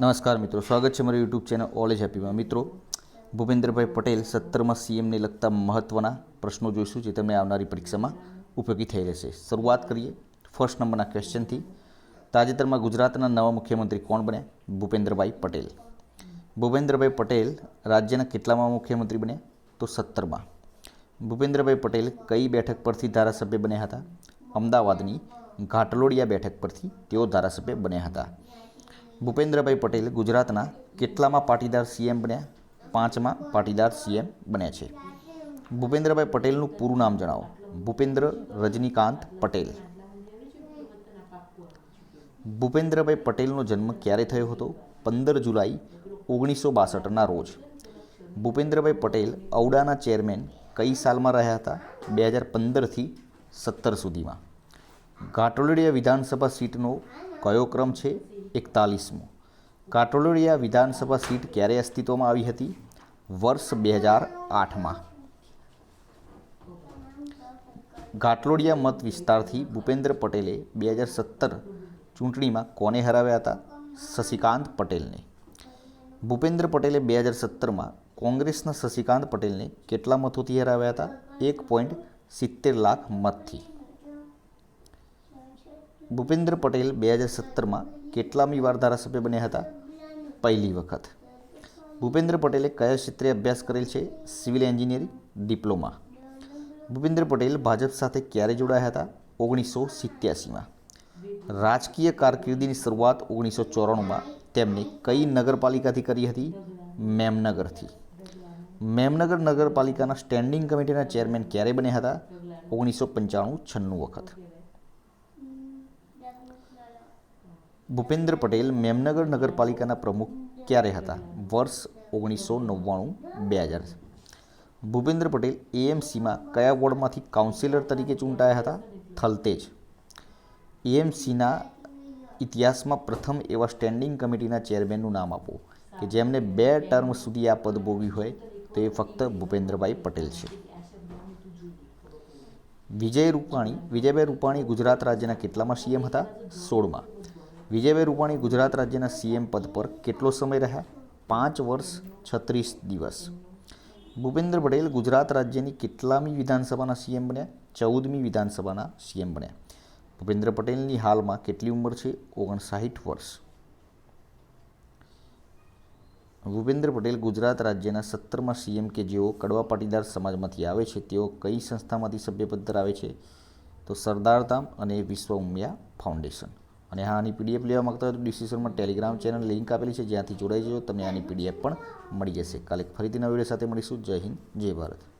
નમસ્કાર મિત્રો, સ્વાગત છે મારી યુટ્યુબ ચેનલ ઓલેજ હેપીમાં મિત્રો, ભૂપેન્દ્રભાઈ પટેલ સત્તરમાં સીએમને લગતા મહત્ત્વના પ્રશ્નો જોઈશું જે તમને આવનારી પરીક્ષામાં ઉપયોગી થઈ રહેશે. શરૂઆત કરીએ ફર્સ્ટ નંબરના ક્વેશ્ચનથી તાજેતરમાં ગુજરાતના નવા મુખ્યમંત્રી કોણ બન્યા? ભૂપેન્દ્રભાઈ પટેલ. ભૂપેન્દ્રભાઈ પટેલ રાજ્યના કેટલામાં મુખ્યમંત્રી બન્યા? તો સત્તરમાં. ભૂપેન્દ્રભાઈ પટેલ કઈ બેઠક પરથી ધારાસભ્ય બન્યા હતા? અમદાવાદની ઘાટલોડિયા બેઠક પરથી તેઓ ધારાસભ્ય બન્યા હતા. ભૂપેન્દ્રભાઈ પટેલ ગુજરાતના કેટલામાં પાટીદાર સીએમ બન્યા? પાંચમાં પાટીદાર સીએમ બન્યા છે. ભૂપેન્દ્રભાઈ પટેલનું પૂરું નામ જણાવો. ભૂપેન્દ્ર રજનીકાંત પટેલ. ભૂપેન્દ્રભાઈ પટેલનો જન્મ ક્યારે થયો હતો? પંદર જુલાઈ ઓગણીસો બાસઠના રોજ. ભૂપેન્દ્રભાઈ પટેલ ઔડાના ચેરમેન કઈ સાલમાં રહ્યા હતા? બે હજાર પંદરથી સત્તર સુધીમાં. ઘાટોલડિયા વિધાનસભા સીટનો કયો ક્રમ છે? એકતાલીસમો. કાટોલડિયા વિધાનસભા સીટ ક્યારે અસ્તિત્વમાં આવી હતી? વર્ષ બે હજાર આઠમાં. ઘાટલોડિયા મત વિસ્તારથી ભૂપેન્દ્ર પટેલે બે હજાર સત્તર ચૂંટણીમાં કોને હરાવ્યા હતા? શશિકાંત પટેલને. ભૂપેન્દ્ર પટેલે બે હજાર સત્તરમાં કોંગ્રેસના શશિકાંત પટેલને કેટલા મતોથી હરાવ્યા હતા? એક પોઈન્ટ સિત્તેર લાખ મતથી. ભૂપેન્દ્ર પટેલ બે હજાર સત્તરમાં કેટલામી વાર ધારાસભ્ય બન્યા હતા? પહેલી વખત. ભૂપેન્દ્ર પટેલે કયા ક્ષેત્રે અભ્યાસ કરેલ છે? Civil engineering, diploma. Bhupendra Patel Bhajap સાથે ક્યારે જોડાયા હતા? ઓગણીસો સિત્યાસીમાં. રાજકીય કારકિર્દીની શરૂઆત ઓગણીસો ચોરાણુંમાં. તેમણે કઈ નગરપાલિકાથી કરી હતી? મેમનગરથી. મેમનગર નગરપાલિકાના સ્ટેન્ડિંગ કમિટીના ચેરમેન ક્યારે બન્યા હતા? ઓગણીસો પંચાણું છન્નું વખત. ભૂપેન્દ્ર પટેલ મેમનગર નગરપાલિકાના પ્રમુખ ક્યારે હતા? વર્ષ ઓગણીસો નવ્વાણું, બે હજાર ભૂપેન્દ્ર પટેલ એએમસીમાં કયા વોર્ડમાંથી કાઉન્સિલર તરીકે ચૂંટાયા હતા? થલતેજ. એએમસીના ઇતિહાસમાં પ્રથમ એવા સ્ટેન્ડિંગ કમિટીના ચેરમેનનું નામ આપો, કે જેમને બે ટર્મ સુધી આ પદ ભોગવ્યું હોય તો એ ફક્ત ભૂપેન્દ્રભાઈ પટેલ છે. વિજય રૂપાણી, વિજયભાઈ રૂપાણી ગુજરાત રાજ્યના કેટલામાં સીએમ હતા? સોળમાં. વિજયભાઈ રૂપાણી ગુજરાત રાજ્યના સીએમ પદ પર કેટલો સમય રહ્યા? પાંચ વર્ષ, છત્રીસ દિવસ. ભૂપેન્દ્ર પટેલ ગુજરાત રાજ્યની કેટલામી વિધાનસભાના સીએમ બન્યા? ચૌદમી વિધાનસભાના સીએમ બન્યા. ભૂપેન્દ્ર પટેલની હાલમાં કેટલી ઉંમર છે? ઓગણસાઠ વર્ષ. ભૂપેન્દ્ર પટેલ ગુજરાત રાજ્યના સત્તરમાં સીએમ કે જેઓ કડવા પાટીદાર સમાજમાંથી આવે છે, તેઓ કઈ સંસ્થામાંથી સભ્યપદ ધરાવે છે? તો સરદારધામ અને વિશ્વ ઉમિયા ફાઉન્ડેશન. અને હા, આની પીડીએફ લેવા માગતા હોય તો ડિસ્ક્રિપ્શનમાં ટેલિગ્રામ ચેનલ લિંક આપેલી છે, જ્યાંથી જોડાઈ જજો, તમને આની પીડીએફ પણ મળી જશે. કાલે ફરીથી નવા વીડિયો સાથે મળીશું. જય હિન્દ, જય ભારત.